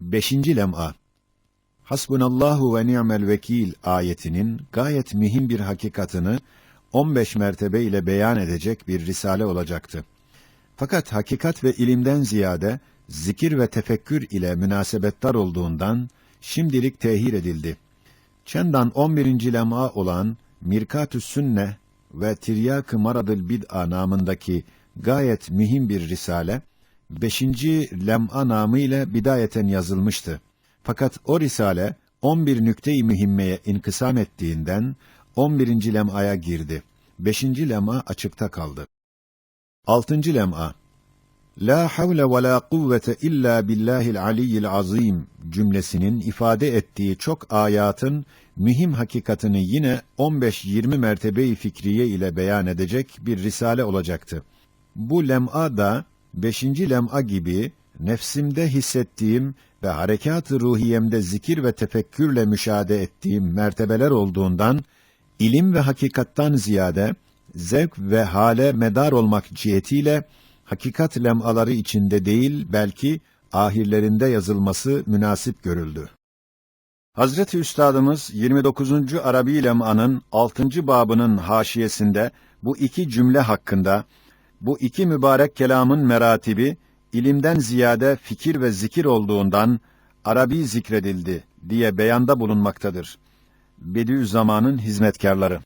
Beşinci lem'a Hasbunallahu ve ni'mel vekil ayetinin gayet mühim bir hakikatını 15 mertebe ile beyan edecek bir risale olacaktı. Fakat hakikat ve ilimden ziyade zikir ve tefekkür ile münasebettar olduğundan şimdilik tehir edildi. Çendan 11. lem'a olan Mirkatü's Sünne ve Tiryak-ı Maradıl Bid'a namındaki gayet mühim bir risale, 5. lem'a namı ile bidayeten yazılmıştı. Fakat o risale 11 nükte-i mühimmeye inkısam ettiğinden 11. lem'aya girdi. 5. lem'a açıkta kaldı. 6. lem'a La havle ve la kuvvete illa billahil aliyyil azim cümlesinin ifade ettiği çok ayatın mühim hakikatini yine 15-20 mertebe-i fikriye ile beyan edecek bir risale olacaktı. Bu lem'a da 5. lem'a gibi nefsimde hissettiğim ve harekat-ı ruhiyemde zikir ve tefekkürle müşahede ettiğim mertebeler olduğundan ilim ve hakikattan ziyade zevk ve hale medar olmak cihetiyle hakikat lem'aları içinde değil belki ahirlerinde yazılması münasip görüldü. Hazreti Üstadımız 29. Arabi lem'anın 6. babının haşiyesinde bu iki cümle hakkında bu iki mübarek kelamın meratibi ilimden ziyade fikir ve zikir olduğundan Arabi zikredildi diye beyanda bulunmaktadır. Bediüzzaman'ın hizmetkarları